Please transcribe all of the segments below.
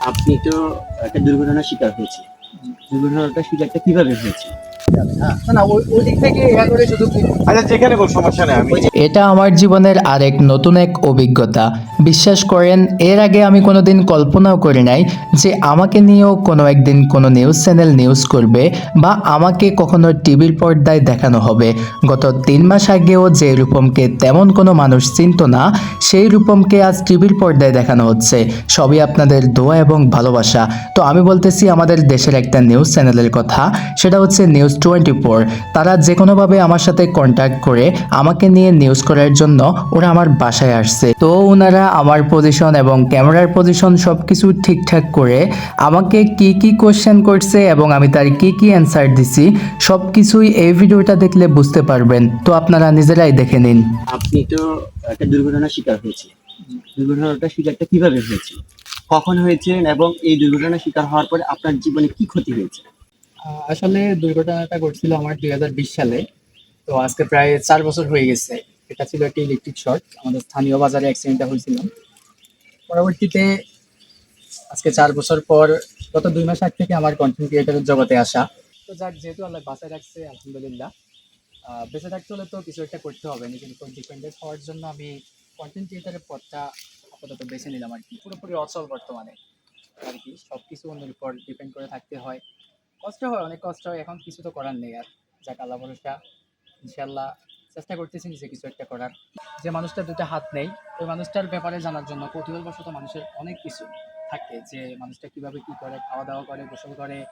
আপনি তো একটা দুর্ঘটনার শিকার হয়েছে দুর্ঘটনাটা শিকারটা কীভাবে হয়েছে? না ওই ওই দিক থেকে করে শুধু আচ্ছা যেখানে বল সমস্যা নেই আমি এটা আমার জীবনের আরেক নতুন এক অভিজ্ঞতা। বিশ্বাস করেন এর আগে আমি কোনোদিন কল্পনাও করি নাই যে আমাকে নিয়েও কোনো একদিন কোনো নিউজ চ্যানেল নিউজ করবে বা আমাকে কখনো টিভির পর্দায় দেখানো হবে। গত তিন মাস আগেও যে রূপমকে তেমন কোনো মানুষ চিনত না সেই রূপমকে আজ টিভির পর্দায় দেখানো হচ্ছে। সবই আপনাদের দোয়া এবং ভালোবাসা। তো আমি বলতেছি আমাদের দেশের একটা নিউজ চ্যানেলের কথা। সেটা হচ্ছে নিউজ টোয়েন্টি ফোর। তারা যে কোনোভাবে আমার সাথে কন্ট্যাক্ট করে আমাকে নিয়ে নিউজ করার জন্য ওরা আমার বাসায় আসছে। তো ওনারা আমার পজিশন এবং ক্যামেরার পজিশন সব কিছু ঠিকঠাক করে আমাকে কি কি কোশ্চেন করছে এবং আমি তার কি কি অ্যান্সার দিছি সব কিছুই এই ভিডিওটা দেখলে বুঝতে পারবেন। তো আপনারা নিজেরাই দেখে নিন। আপনি তো একটা দুর্ঘটনার শিকার হয়েছে দুর্ঘটনাটা শিকারটা কীভাবে হয়েছে কখন হয়েছে এবং এই দুর্ঘটনার শিকার হওয়ার পরে আপনার জীবনে কি ক্ষতি হয়েছে আসলে দুর্ঘটনাটা ঘটছিল আমার দুই হাজার বিশ সালে। তো আজকে প্রায় চার বছর হয়ে গেছে। এটা ছিল একটি ইলেকট্রিক শর্ট আমাদের স্থানীয় বাজারে অ্যাক্সিডেন্টটা হয়েছিল। পরবর্তীতে আজকে চার বছর পর গত দুই মাস আগ থেকে আমার কন্টেন্ট ক্রিয়েটারের জগতে আসা। তো যাক, যেহেতু আল্লাহ বাসায় রাখছে, আলহামদুলিল্লাহ। বেঁচে থাকতে হলে তো কিছু একটা করতে হবে। নিজের উপর ডিপেন্ডেন্ট হওয়ার জন্য আমি কন্টেন্ট ক্রিয়েটারের পথটা আপাতত বেছে নিলাম আর কি। পুরোপুরি অচল বর্তমানে। আর কি সব কিছু অন্যের উপর ডিপেন্ড করে থাকতে হয়। কষ্ট হয়, অনেক কষ্ট হয়। এখন কিছু তো করার নেই আর। যাক, আল্লাহ ভরসা। ইনশাল্লাহ চেষ্টা করতেছি নিজে কিছু একটা করার। যে মানুষটার দুটো হাত নেই, ওই মানুষটার ব্যাপারে জানার জন্য কৌতূহলবশত মানুষের অনেক কিছু থাকে। যে মানুষটা কীভাবে কি করে খাওয়া দাওয়া করে, গোসল করে,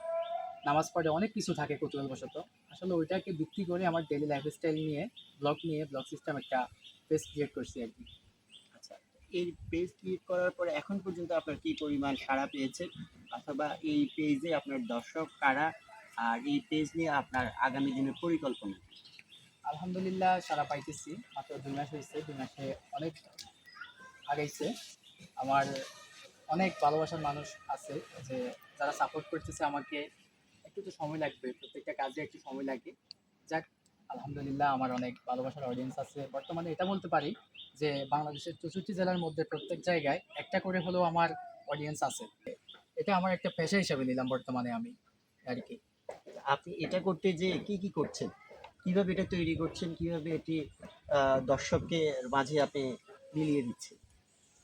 নামাজ পড়ে, অনেক কিছু থাকে কৌতূহলবশত। আসলে ওইটাকে ভিত্তি করে আমার ডেলি লাইফস্টাইল নিয়ে ব্লগ নিয়ে ব্লগ সিস্টেম একটা পেজ ক্রিয়েট করছি আর কি। আচ্ছা এই পেজ ক্রিয়েট করার পরে এখন পর্যন্ত আপনার কি পরিমাণ সাড়া পেয়েছেন? অথবা এই পেজে আপনার দর্শক কারা, আর এই পেজ নিয়ে আপনার আগামী দিনের পরিকল্পনা আলহামদুলিল্লাহ সারা পাইতেছি। মাত্র দুই মাস হয়েছে দুই মাসে অনেক আগাইছে। আমার অনেক ভালোবাসার মানুষ আছে যে যারা সাপোর্ট করতেছে আমাকে, একটু তো সময় লাগবে, প্রত্যেকটা কাজে একটু সময় লাগে। যাক, আলহামদুলিল্লাহ আমার অনেক ভালোবাসার অডিয়েন্স আছে। বর্তমানে এটা বলতে পারি যে বাংলাদেশের চৌষট্টি জেলার মধ্যে প্রত্যেক জায়গায় একটা করে হলেও আমার অডিয়েন্স আছে। এটা আমার একটা পেশা হিসাবে নিলাম বর্তমানে আমি আর কি আপনি এটা করতে যে কি কি করছেন? কীভাবে এটা তৈরি করছেন? কীভাবে এটি আহ, দর্শকের মাঝে আপনি মিলিয়ে দিচ্ছেন?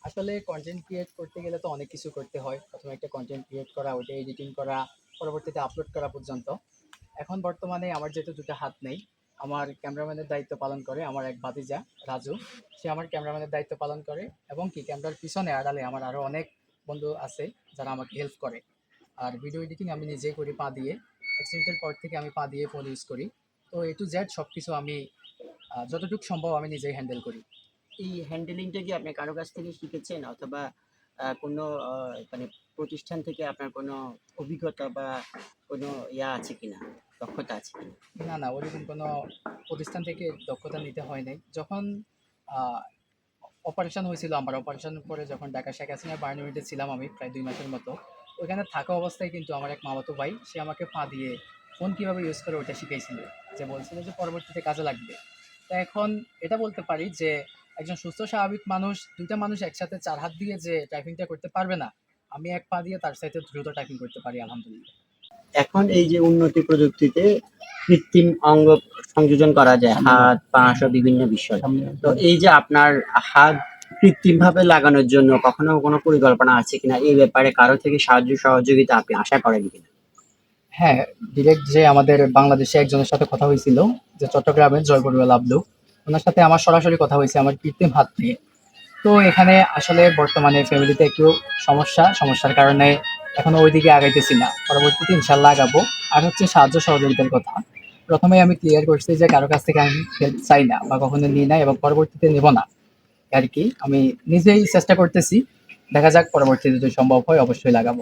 আসলে কন্টেন্ট ক্রিয়েট করতে গেলে তো অনেক কিছু করতে হয়। প্রথমে একটা কন্টেন্ট ক্রিয়েট করা ওটা এডিটিং করা পরবর্তীতে আপলোড করা পর্যন্ত। এখন বর্তমানে আমার যেহেতু দুটো হাত নেই আমার ক্যামেরাম্যানের দায়িত্ব পালন করে আমার এক ভাতিজা রাজু। সে আমার ক্যামেরাম্যানের দায়িত্ব পালন করে এবং কি ক্যামেরার পিছনে আড়ালে আমার আরও অনেক বন্ধু আছে যারা আমাকে হেল্প করে। আর ভিডিও এডিটিং আমি নিজেই করি পা দিয়ে। অ্যাক্সিডেন্টের পর থেকে আমি পা দিয়ে ফোন ইউজ করি। তো এ টু জেড সব কিছু আমি যতটুকু সম্ভব আমি নিজেই হ্যান্ডেল করি। এই হ্যান্ডেলিংটা কি আপনি কারও কাছ থেকে শিখেছেন? অথবা কোনো মানে প্রতিষ্ঠান থেকে আপনার কোনো অভিজ্ঞতা বা কোনো ইয়া আছে কিনা? দক্ষতা আছে কিনা? না না ওরকম কোনো প্রতিষ্ঠান থেকে দক্ষতা নিতে হয় নাই। যখন অপারেশন হয়েছিল আমার। অপারেশন পরে যখন ঢাকা শেখ হাসিনা বার্ন ইউনিটে ছিলাম আমি প্রায় দুই মাসের মতো, ওইখানে থাকা অবস্থায় কিন্তু আমার এক মামাতো ভাই, সে আমাকে পা দিয়ে ফোন কীভাবে ইউজ করে ওটা শিখাইছিল যে বলছিল যে পরবর্তীতে কাজে লাগবে। তা এখন এটা বলতে পারি যে একজন সুস্থ, স্বাভাবিক মানুষ, দুইটা মানুষ একসাথে চার হাত দিয়ে যে টাইপিংটা করতে পারবে না, আমি এক পা দিয়ে তার সাথে দ্রুত টাইপিং করতে পারি, আলহামদুলিল্লাহ। এখন এই যে উন্নতি প্রযুক্তিতে কৃত্রিম অঙ্গ সংযোজন করা যায়, হাত, পা সহ বিভিন্ন বিষয়। তো এই যে আপনার হাত কৃত্রিম ভাবে লাগানোর জন্য কখনো কোনো পরিকল্পনা আছে কিনা? এই ব্যাপারে কারও থেকে সাহায্য, সহযোগিতা আপনি আশা করেন কিনা? হ্যাঁ ডিরেক্ট যে আমাদের বাংলাদেশে একজনের সাথে কথা হয়েছিল, যে চট্টগ্রামের জয়পুরুয়া লাবলু, ওনার সাথে আমার সরাসরি কথা হয়েছে আমার কৃত্রিম হাত নিয়ে। তো এখানে আসলে বর্তমানে ফ্যামিলিতে একটু সমস্যা, সমস্যার কারণে এখনও ওইদিকে আগাইতেছি না। পরবর্তীতে ইনশাল্লাহ আগাবো। আর হচ্ছে সাহায্য সহযোগিতার কথা। প্রথমে আমি ক্লিয়ার করছি যে কারও কাছ থেকে আমি হেল্প চাই না বা কখনো নিই না এবং পরবর্তীতে নেব না। আর কি, আমি নিজেই চেষ্টা করতেছি। দেখা যাক পরবর্তীতে যদি সম্ভব হয়, অবশ্যই লাগাবো।